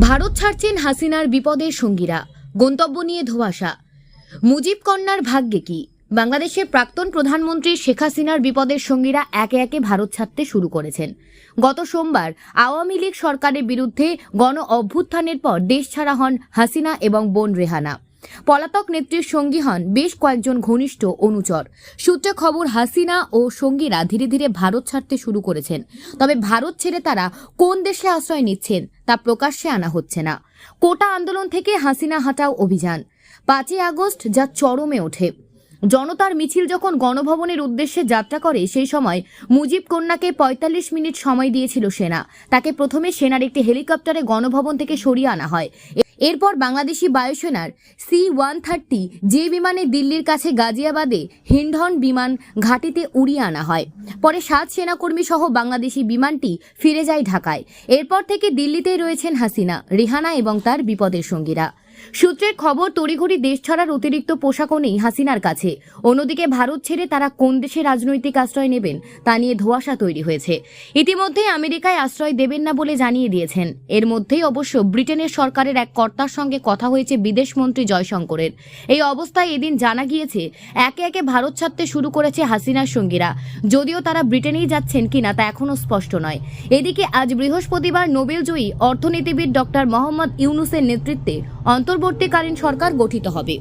ভারত ছাড়ছেন হাসিনার বিপদের সঙ্গীরা। গন্তব্য নিয়ে ধোয়াশা। মুজিব কন্যার ভাগ্যে কি? বাংলাদেশের প্রাক্তন প্রধানমন্ত্রী শেখ হাসিনার বিপদের সঙ্গীরা একে একে ভারত ছাড়তে শুরু করেছেন। গত সোমবার আওয়ামী লীগ সরকারের বিরুদ্ধে গণ অভ্যুত্থানের পর দেশ ছাড়া হন হাসিনা এবং বোন রেহানা। পলাতক নেত্রীর সঙ্গী হন বেশ কয়েকজন ঘনিষ্ঠ অনুচর। সূত্রে খবর, হাসিনা ও সঙ্গীরা ধীরে ধীরে ভারত ছাড়তে শুরু করেছেন। তবে ভারত ছেড়ে তারা কোন দেশে আশ্রয় নিচ্ছেন তা প্রকাশ্যে আনা হচ্ছে না। কোটা আন্দোলন থেকে হাসিনা হাটাও অভিযান। পাঁচই আগস্ট যা চরমে ওঠে। জনতার মিছিল যখন গণভবনের উদ্দেশ্যে যাত্রা করে, সেই সময় মুজিব কন্যাকে ৪৫ মিনিট সময় দিয়েছিল সেনা। তাকে প্রথমে সেনার একটি হেলিকপ্টারে গণভবন থেকে সরিয়ে আনা হয়। এরপর বাংলাদেশি বায়ুসেনার সি ওয়ান থার্টি যে বিমানে দিল্লির কাছে গাজিয়াবাদে হিন্ডন বিমান ঘাটিতে উড়িয়ে আনা হয়। পরে সাত সেনাকর্মী সহ বাংলাদেশি বিমানটি ফিরে যায় ঢাকায়। এরপর থেকে দিল্লিতেই রয়েছেন হাসিনা, রিহানা এবং তার বিপদের সঙ্গীরা। সূত্রের খবর, তড়িঘড়ি দেশ ছাড়ার অতিরিক্ত পোশাকও নেই হাসিনার কাছে। অন্যদিকে ভারত ছেড়ে তারা কোন দেশে রাজনৈতিক আশ্রয় নেবেন তা নিয়ে ধোঁয়াশা তৈরি হয়েছে। ইতিমধ্যে আমেরিকায় আশ্রয় দেবেন না বলে জানিয়ে দিয়েছেন। এর মধ্যেই অবশ্য ব্রিটেনের সরকারের এক কর্তার সঙ্গে কথা হয়েছে বিদেশমন্ত্রী জয়শঙ্করের। এই অবস্থায় এদিন জানা গিয়েছে, একে একে ভারত ছাড়তে শুরু করেছে হাসিনার সঙ্গীরা। যদিও তারা ব্রিটেনেই যাচ্ছেন কিনা তা এখনও স্পষ্ট নয়। এদিকে আজ বৃহস্পতিবার নোবেলজয়ী অর্থনীতিবিদ ডক্টর মোহাম্মদ ইউনুসের নেতৃত্বে অন্তর্বর্তীকালীন সরকার গঠিত হবে।